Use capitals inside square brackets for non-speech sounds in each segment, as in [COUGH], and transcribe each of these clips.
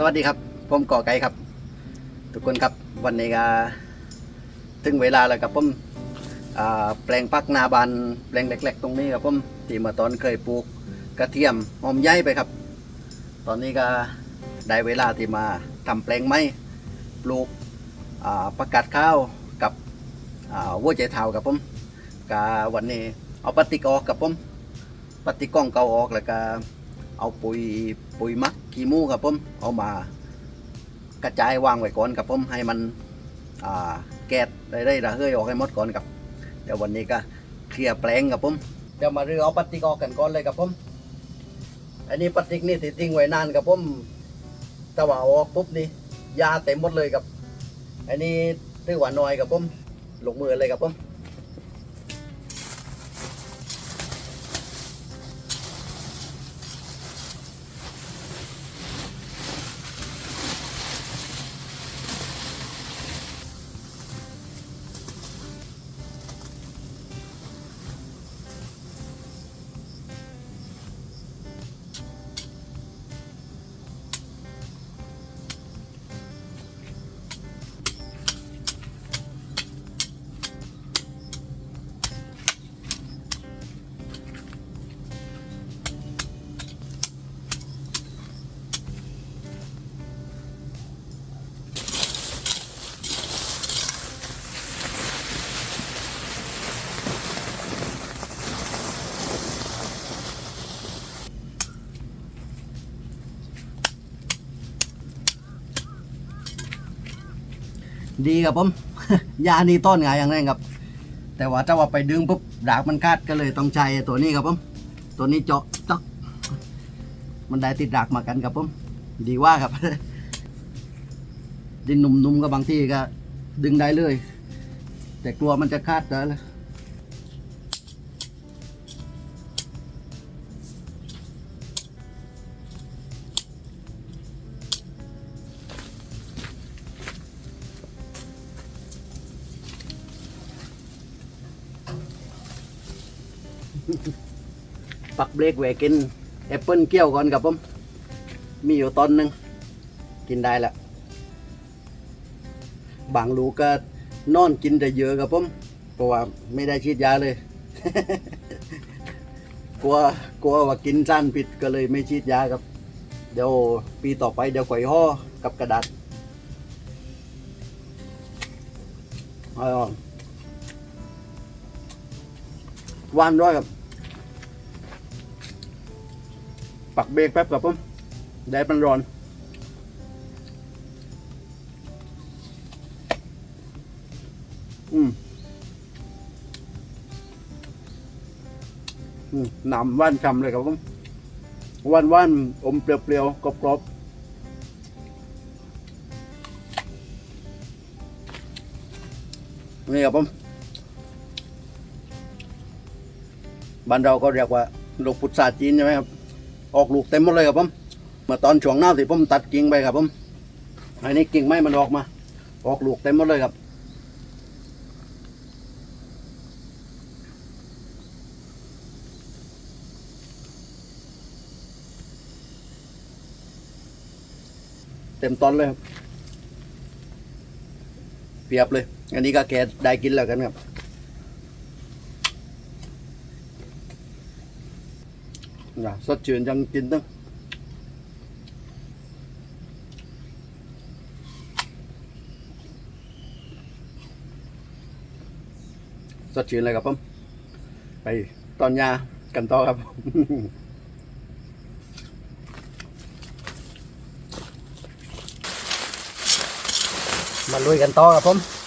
สวัสดีครับ ผมก่อไก่ครับ ทุกคนครับวันนี้ก็ถึงเวลาแล้วครับผมอ่าแปลงปักนาบานแปลงเล็กๆ ตรงนี้ครับผมที่เมื่อตอนเคยปลูกกระเทียมหอมใหญ่ไปครับ ตอนนี้ก็ได้เวลาที่มาทำแปลงไม้ปลูกประกาศข้าวกับวัวใจเท้าครับผมก็วันนี้เอาปฏิกออกกับผมปฏิกล้องเก่าออกแล้วก็เอาปุ๋ย ปุ๋ยมักขี้มูครับผมเอามากระจายวางไว้ก่อนครับผมให้มันแกดได้ได้ระเหยออกให้หมดก่อนครับเดี๋ยววันนี้ก็เคลียร์แปลงครับผมเดี๋ยวมาเรือเอาปฏิกออกกันก่อนเลยครับผมอันนี้ปฏิกนี่ติดทิ้งไว้นานครับผมแต่ว่าออกปุ๊บนี่ยาเต็มหมดเลยครับอันนี้ถือหว่าน้อยครับผมลงมือเลยครับผม ดีครับผม ยานี่ต้นไงอย่างแรงครับ แต่ว่าถ้าว่าไปดึงปุ๊บดากมันคาดก็เลยต้องใช้ตัวนี้ครับผม ตัวนี้เจาะต๊อกมันได้ติดดากมากันครับผม ดีว่าครับ ดินหนุ่มๆก็บางที่ก็ ดึงได้เลย แต่กลัวมันจะคาดแล้ว เบรกแหวกกินแอปเปิลเกี้ยวก่อนครับผม มีอยู่ตอนหนึ่งกินได้ละบางลูกก็นอนกินได้เยอะครับผมเพราะว่าไม่ได้ฉีดยาเลย กลัวกลัวว่ากินสั้นผิดก็เลยไม่ฉีดยาครับ เดี๋ยวปีต่อไปเดี๋ยวข่อยห่อกับกระดาษอาอ่อนหวานด้วยครับ ปักเบรกแป๊บกับผมแดดมันร้อนอืมอืมหนำว่านชำเลยครับผมว่านว่านอมเปรี้ยวๆกรอบๆนี่ครับผมบ้านเราก็เรียกว่าลูกพุทราจีนใช่ไหมครับ ออกลูกเต็มหมดเลยครับผมเมื่อตอนช่วงหน้าที่ผมตัดกิ่งไปครับผมอันนี้กิ่งไม้มันออกมา ออกลูกเต็มหมดเลยครับเต็มต้นเลยครับเปรียบเลย อันนี้ก็แกได้กินแล้วกันครับ น่ะสดชื่นจังกินตั้งสดชื่นเลยครับผมไปตอนยากันต่อครับ มาลุยกันต่อครับผม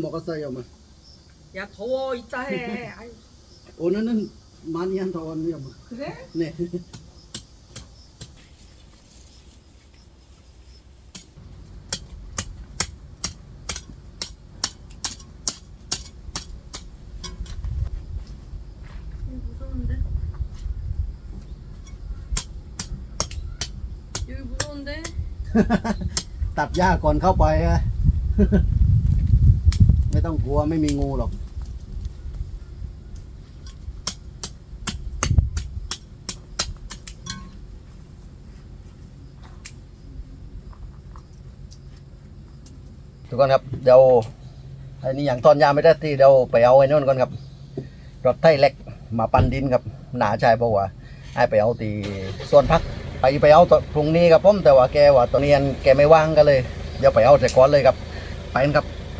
먹었어요. 뭐. 야 더워 이따 해. [LAUGHS] 아유, 오늘은 많이 안 더웠네요. 뭐. 그래? 네. 여기 무서운데? [LAUGHS] 답야, 건 가봐야. [LAUGHS] ต้องกลัวไม่มีงูหรอก ทุกคนครับ เดี๋ยวอันนี้อย่างตอนยาไม่ได้ที่เดี๋ยวไปเอาไอ้นู่นก่อนครับรถไถเล็กมาปั้นดินครับ หนาชายบอกว่าให้ไปเอาตีส่วนพักไปไปเอาตพรุ่งนี้ครับผมแต่ว่าแกว่าตอนนี้แกไม่ว่างก็เลย เดี๋ยวไปเอาแต่ก่อนเลยครับ ไปครับ ไป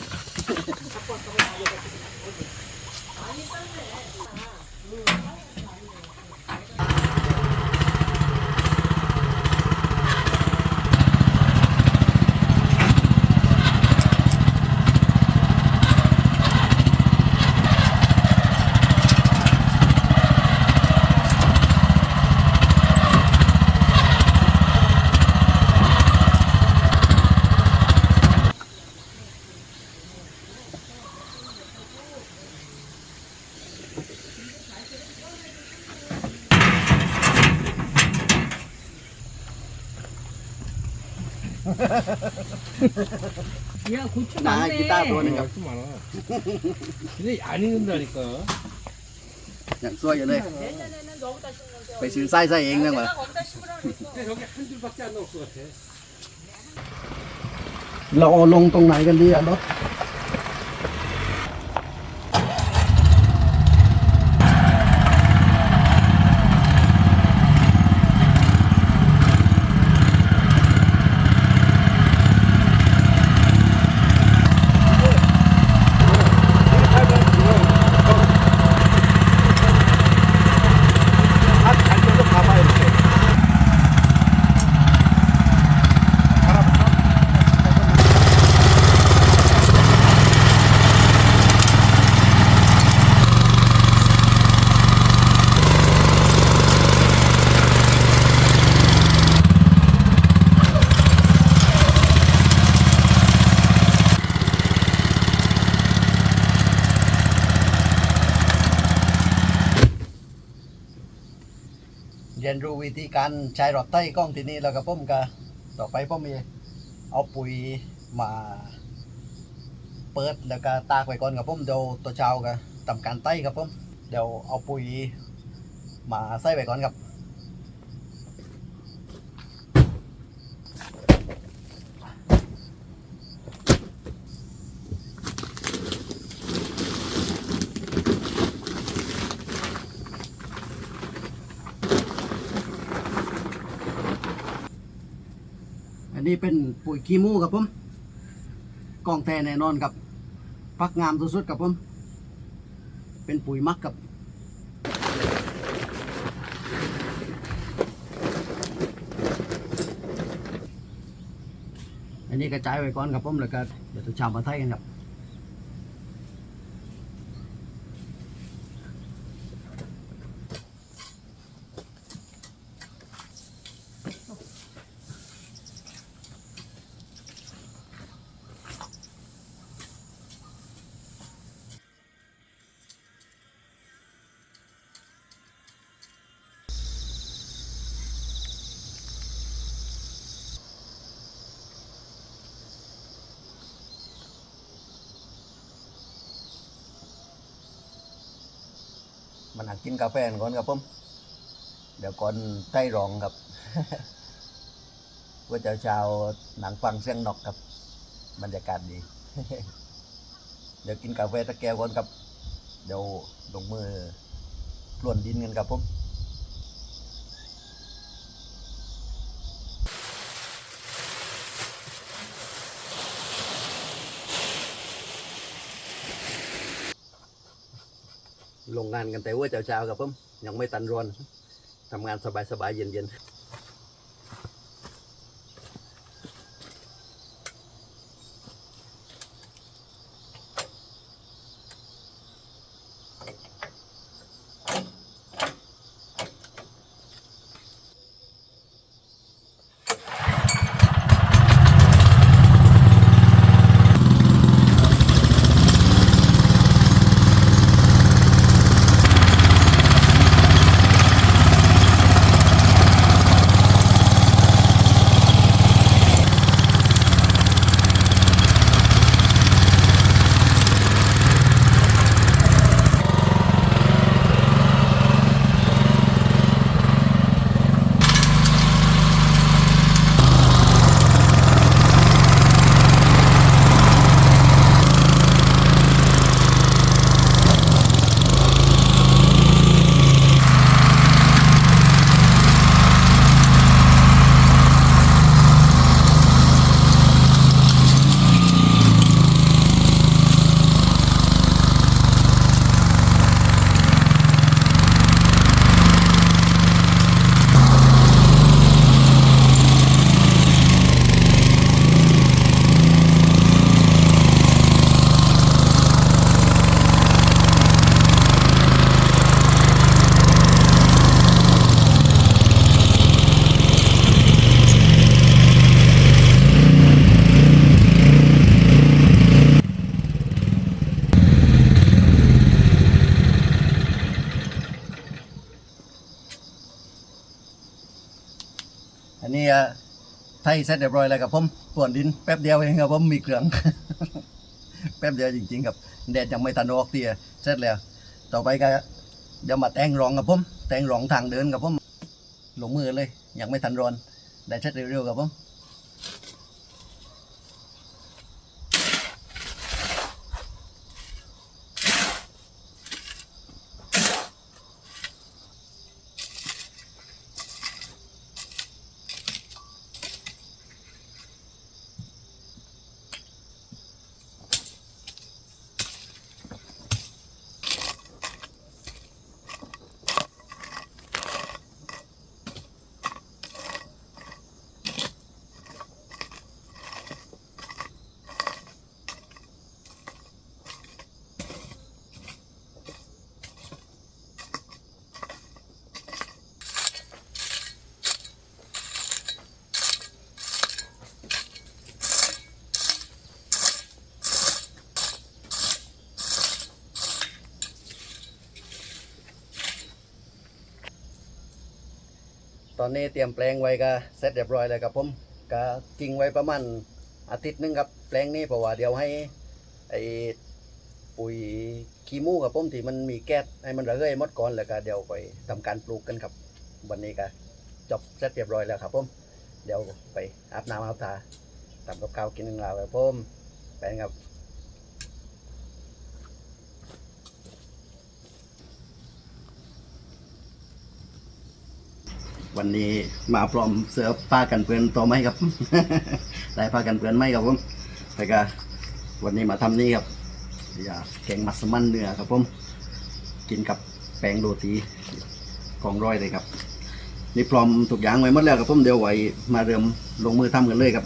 야 고추 나 많네 기타 보는 거. 말씀 많아. 근데 안 익는다니까. Nhận xuôi vậy đây. 내년에는 여기다 심으면 돼 Phải xử sai sai eng ra mà. 내가 거기다 심으라고 했어 근데 저기 한 줄밖에 안 나올 것 같아. เราเอาลงตรงไหนกันดีอ่ะรถ วิธีการใช้รถไถกล้องที่นี่แล้วก็ผมก็ต่อไปผมมีเอาปุ๋ยมา เปิดแล้วก็ตากไว้ก่อนกับผมเดี๋ยวตัวเช้าก็ทำการไต้ครับผมเดี๋ยวเอาปุ๋ยมาใส่ไว้ก่อนครับ นี้เป็นปุ๋ยขี้มูครับผมกองแท้แน่นอนครับพักงามสุดๆครับผม เป็นปุ๋ยมักครับอันนี้กระจายไว้ก่อนครับผมแล้วก็เดี๋ยวจะชาวมาไทยกันครับ มันหักกินกาแฟก่อนครับผมเดี๋ยวก่อนไต้รองครับว่าจะชาวหนังฟังเสียงนกครับบรรยากาศดี เดี๋ยวกินกาแฟตะแกวก่อนครับ เดี๋ยวลงมือพลวนดินกันครับผม งงานกันแต่ว่าเช้าๆกับผมยังไม่ตันรอนทำงานสบายๆเย็นๆ ยเสร็จเรียบร้อยแล้วครับผมป่วนดินแป๊บเดียวเองครับผมมีเครื่อง แป๊บเดียวจริงๆครับแดดยังไม่ทันออกเตียเสร็จแล้ว ต่อไปก็เดี๋ยวมาแต่งรองกับผมแต่งรองทางเดินกับผมลงมือเลยยังไม่ทันร้อนได้เสร็จเร็วๆกับผม ตอนนี้เตรียมแปลงไว้ก็เสร็จเรียบร้อยแล้วครับผมก็ทิ้งไว้ประมาณอาทิตย์นึงครับแปลงนี้เพราะว่าเดี๋ยวให้ไอปุ๋ยขี้มูกกับผมที่มันมีแก๊สให้มันระเหยหมดก่อนแล้วก็เดี๋ยวไปทำการปลูกกันครับ วันนี้ก็จบเสร็จเรียบร้อยแล้วครับผมเดี๋ยวไปอาบน้ำอาบทาทำกับข้าวกินหนึ่งแล้วครับผมไปครับ วันนี้มาพร้อมเสื้อผ้ากันเปื้อนตัวไหมครับ ได้ผ้ากันเปื้อนไหมครับผมแต่ก็วันนี้มาทำนี่ครับอยาแกงมัสมั่นเนื้อครับผมกินกับแป้งโรตีของร้อยเลยครับ นี่พร้อมทุกอย่างไว้หมดแล้วครับผมเดี๋ยวไว้มาเริ่มลงมือทำกันเลยครับ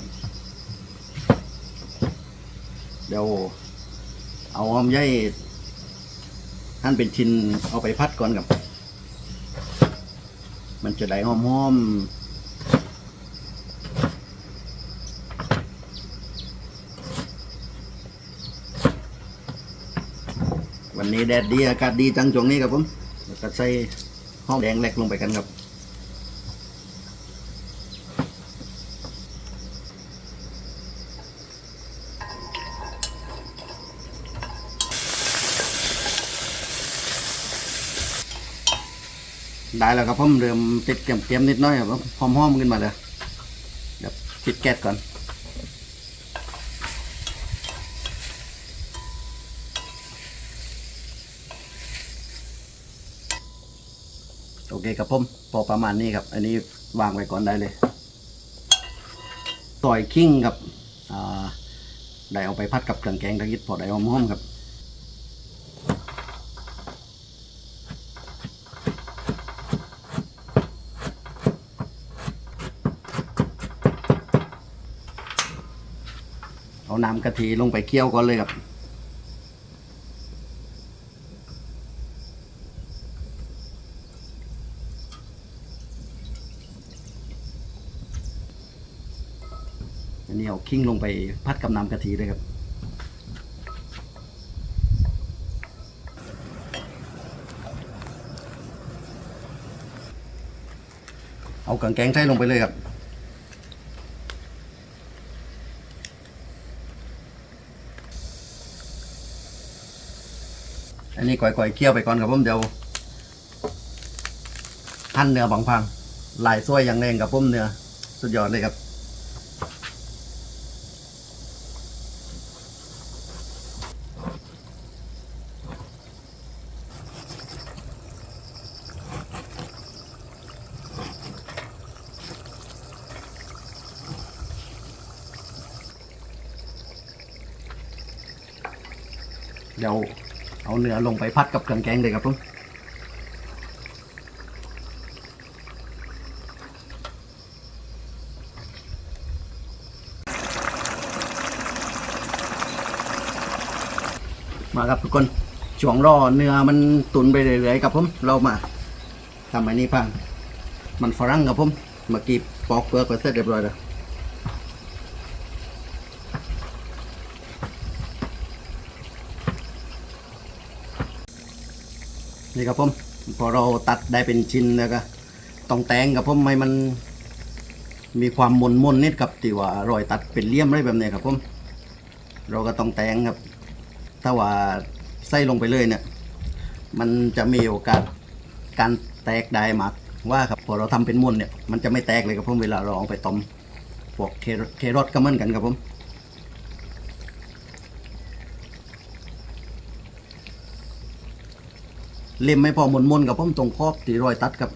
เดี๋ยวเอาหอมใหญ่หั่นเป็นชิ้นเอาไปพัดก่อนครับ มันจะได้หอมๆวันนี้แดดดีอากาศดีจังช่วงนี้ครับผมก็ใส่หอมแดงแหลกลงไปกันครับ ได้แล้วครับผมเริ่มติดเกมๆนิดน้อยครับผมหอมๆขึ้นมาเลยเดี๋ยวปิดแก๊สก่อนโอเคครับผมพอประมาณนี้ครับ อันนี้วางไว้ก่อนได้เลยต่อยคิงครับได้เอาไปพัดกับเครื่องแกงตะกิดพอได้หอมๆครับ น้ำกะทิลงไปเคี่ยวก่อนเลยครับ อันนี้เอาคิงลงไปพัดกับน้ำกะทิเลยครับเอากางแกงไทยลงไปเลยครับ นนี้ก่อยๆเคี่ยวไปก่อนครับผมเดี๋ยวหั่นเนื้อบางพังลายสวยอย่างแรงกับผมเนื้อสุดยอดเลยครับ เดี๋ยวเอาเนื้อลงไป พัดกับเครื่องแกงเลยครับผมมาครับทุกคนช่วงรอเนื้อมันตุนไปเรื่อยๆครับผมเรามาทำอันนี้พังมันฝรั่งครับผมเมื่อกี้ปอกเปลือกไปเสร็จเรียบร้อยแล้ว นี่ครับผมพอเราตัดได้เป็นชิ้นแล้วก็ต้องแต่งกับผมให้มัน มีความมนมนนิดกับที่ว่ารอยตัดเป็นเลี่ยมอะไรแบบนี้ครับผมเราก็ต้องแต่งครับ ถ้าว่าใส่ลงไปเลยเนี่ย มันจะมีโอกาสการแตกได้มากว่าครับพอเราทำเป็นมนเนี่ยมันจะไม่แตกเลยครับผมเวลาเราเอาไปต้มพวกเคเครอทก็เหมือนกันครับผม เล่มไม่พอมนมนกับผมตรงครอบตีรอยตัดครับ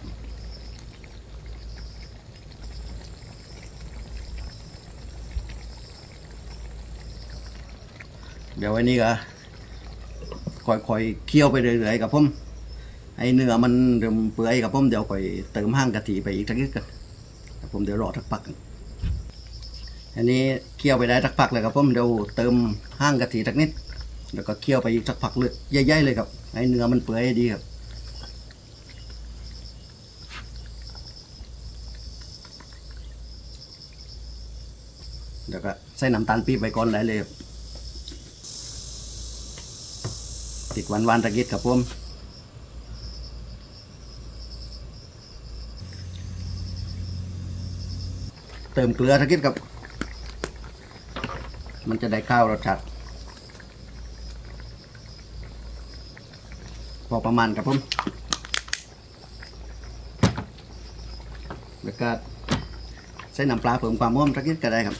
เดี๋ยววันนี้ก็ค่อยๆเคี่ยวไปเรื่อยๆกับผมให้เนื้อมันเริ่มเปื่อยกับผมเดี๋ยวค่อยเติมห้างกะทิไปอีกสักนิดกันผมเดี๋ยวรอสักพักอันนี้เคี่ยวไปได้สักพักเลยครับผมเดี๋ยวเติมห้างกะทิสักนิด แล้วก็เคี่ยวไปอีกสักพักเลยใหญ่ๆเลยครับ ให้เนื้อมันเปื่อยดีครับเดี๋ยวก็ใส่น้ำตาลปี๊บไปก่อนได้เลยครับติดหวานวานตะกิดครับผมเติมเกลือตะกิดครับ มันจะได้ข้าวรสชาติ พอประมาณครับผมแล้วก็ใช้น้ำปลาเพิ่มความม่วมสักิดก็ได้ครับ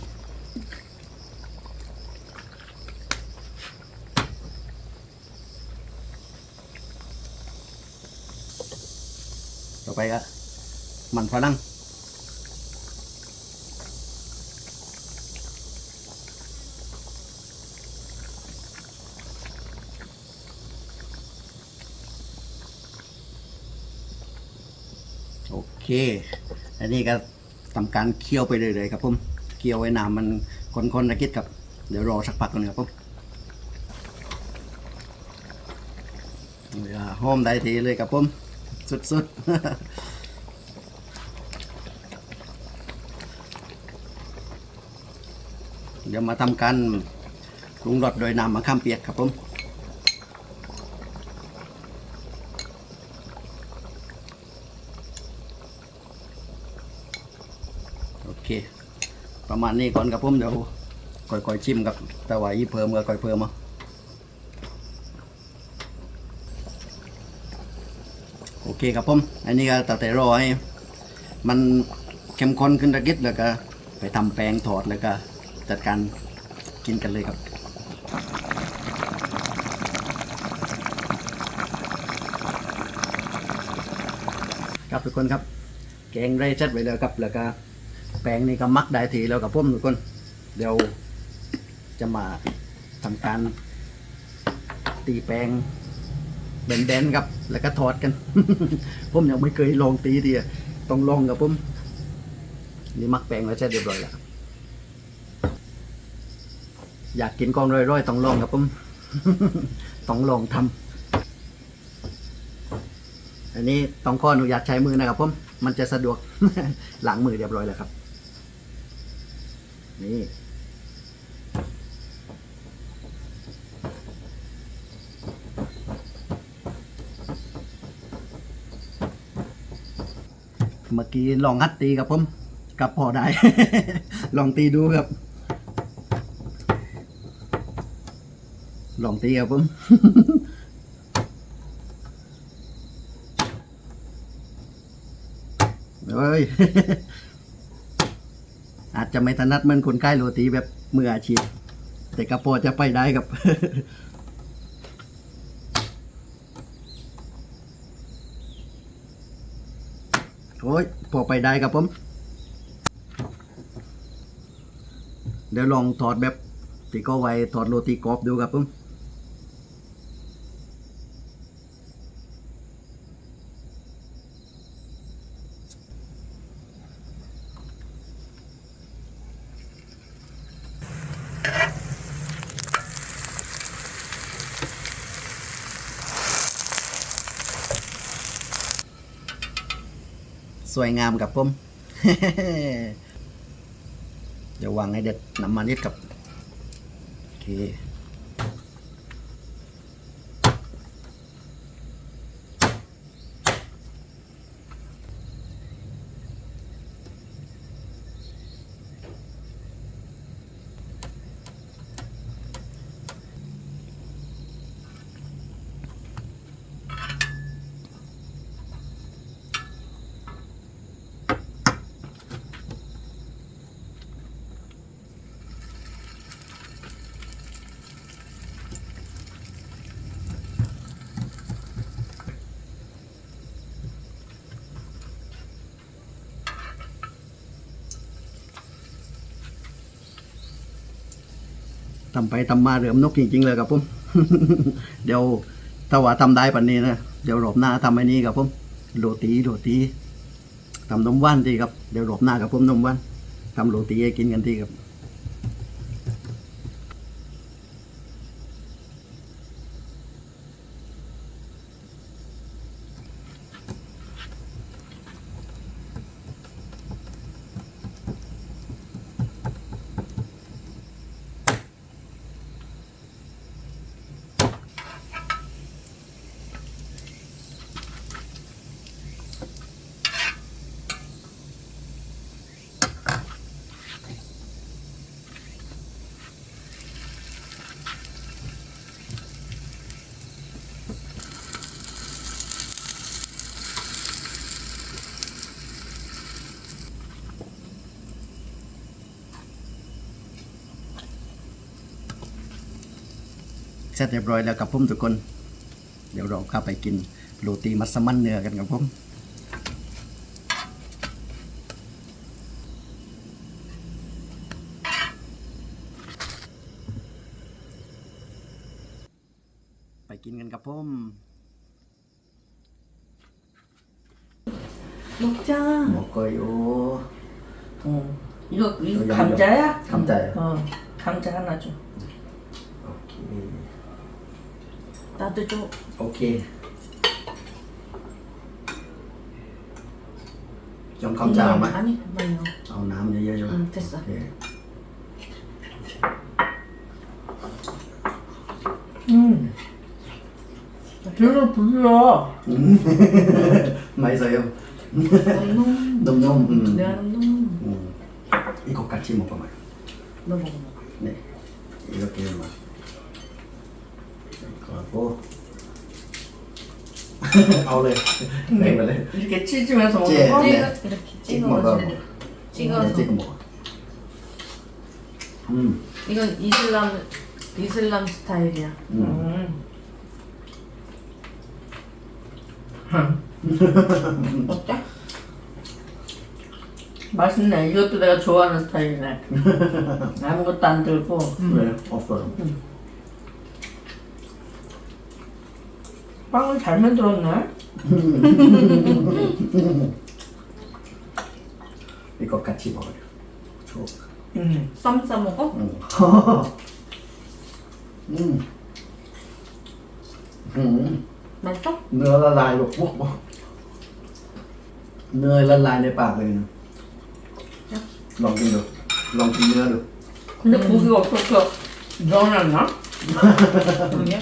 ต่อไปก็มันฝรั่งโอเคอันนี้ก็ทำการเคี่ยวไปเรื่อยๆครับผมเคี่ยวไว้น้ำมันคนๆนะคิดครับ เดี๋ยวรอสักพักก่อนครับผมเดี๋ยวหอมได้ทีเลยครับผม สุดๆเดี๋ยวมาทำการปรุงรสโดยนำมะขามเปียกครับผม โอเค ประมาณนี้ก่อนครับผมเดี๋ยวค่อยๆชิมครับแต่ว่าอีเพิ่มก็ค่อยเพิ่มเอาโอเคครับผม อันนี้ก็ตัดแต่รอให้มันเข้มข้นขึ้นตะกิดแล้วก็ ไปทำแป้งถอดแล้วก็จัดการกินกันเลยครับครับทุกคนครับ แกงไรชัดไว้แล้วครับแล้วก็ แป้งนี่ก็มักได้ทีแล้วกับผมทุกคน เดี๋ยวจะมาทำการตีแป้งแบนๆครับ แล้วก็ทอดกัน ผมยังไม่เคยลองตีทีอะต้องลองกับผมนี่มักแป้งไว้เสร็จเรียบร้อยแล้วอยากกินกองร่อยๆต้องลองครับผมต้องลองทำอันนี้ต้องข้ออนุญาตใช้มือนะครับผมมันจะสะดวกหลังมือเรียบร้อยแล้วครับ นี่ เมื่อกี้ลองฮัดตีกับผมกับพอได้ ลองตีดูครับ ลองตีครับผมเอ้ย จจะไม่ถนัดเหมือนคนใกล้โรตีแบบมืออาชีพ แต่กระพอจะไปได้กับ โอ้ยพอไปได้ครับผม เดี๋ยวลองถอดแบบตีก็ไว้ถอดโรตีกรอบดูครับผม สวยงามกับผมเดี๋ยววางให้เด็ดน้ำมันนิดกับ โอเค ทำไปทำมาเรื่มนกจริงๆเลยครับผมเดี๋ยวถ้าว่าทำได้ปันนี้นะเดี๋ยวรอบหน้าทำไอ้นี้ครับผมโรตีโรตีทำนมว่านดีครับเดี๋ยวรอบหน้ากับผมนมว่านทำโรตีให้กินกันดีครับ เสร็จเรียบร้อยแล้วกับผมทุกคน เดี๋ยวเราเข้าไปกินโรตีมัสมั่นเนื้อกันกับผม 음. 되게 부드러워. 음. [LAUGHS] 맛있어요. 놈놈. 놈놈. 음. 음. 음. 음. 이거 같이 먹어봐요. 너 먹어 네. 이렇게 막. 하고. [LAUGHS] 아울렛. 네, 네 이렇게 찢으면서 먹는 거? 네. 이렇게 찍어 먹어. 찍어서 네, 찍어 먹어. 음. 이건 이슬람 이슬람 스타일이야. 음. 음. 어때? 맛있네. 이것도 내가 좋아하는 스타일이네. 아무것도 안 들고. 네, 없어요. 빵을 잘 만들었네. [LAUGHS] 이거 같이 먹어요. 좋아. 응. 쌈싸 먹어? [LAUGHS] 음. 음. 음. 맛있어? เนื้อละลายแบบพวกบอกเนยละลายในปากเลยนะลองกินดู ลองกินเนื้อดู 근데 고기가 어떻게 늘어났나? 그러게.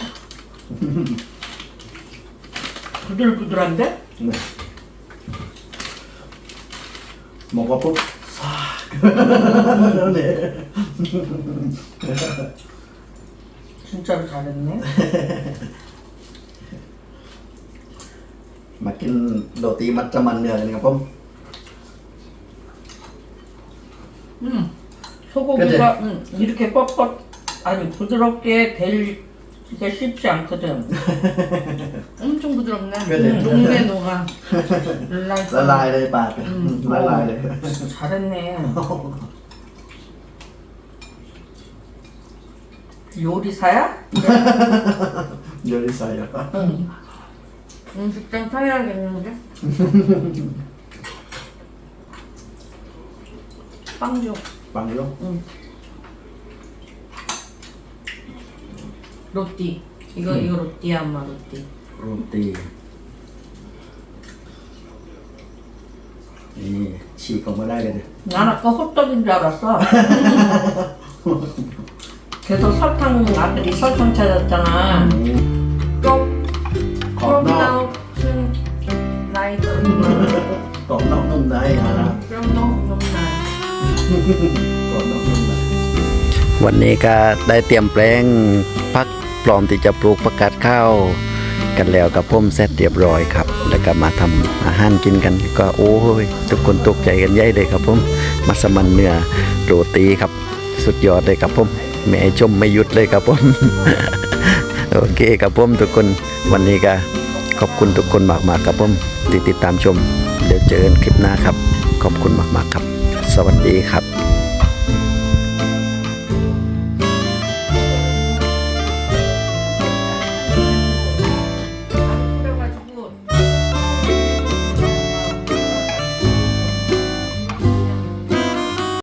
부들부들한데? นี่บอกว่าปุ๊บซาก เนี่ย 진짜로 잘했네. มากินโรตีมัดจามันเนื้อกันครับผม [LAUGHS] 응. 소고기가 응, 이렇게 뻣뻣 아니 부드럽게 될기가 쉽지 않거든. [LAUGHS] 엄청 부드럽네. 그래. 응, 녹네 녹아. [LAUGHS] ละลายเลยปาก อืม ละลายเลย 잘했네. 요리사야? [LAUGHS] 요리사야. 응. 음식점 차려야겠는데? 빵 줘. 빵요? 응. 로띠. 이거 응. 이거 로띠야 엄마 로띠. 롯데. 이 지금 뭐라 해야 돼? 난 아까 호떡인 줄 알았어. [LAUGHS] [LAUGHS] 그래서 설탕 아들이 설탕 찾았잖아. กรอบขอบนอก 나이도 กรอบนอกนุ่มในนะครับ 그럼 너무 너무 나. กรอบนอกนุ่มในวันนี้ก็ได้เตรียมแปลงพักพร้อมที่จะปลูกประกาศข้าวกันแล้วกับพ่มเสร็จเรียบร้อยครับ แล้วก็มาทำอาหารกินกัน ก็โอ้ยทุกคนตกใจกันใหญ่เลยครับผมมัสมันเนื้อโรตีครับ สุดยอดเลยครับผม แม่ชมไม่หยุดเลยครับผมโอเคครับผมทุกคนวันนี้ก็ขอบคุณทุกคนมากๆครับผมที่ติดตามชม เดี๋ยวเจอกันคลิปหน้าครับ ขอบคุณมากๆครับ สวัสดีครับ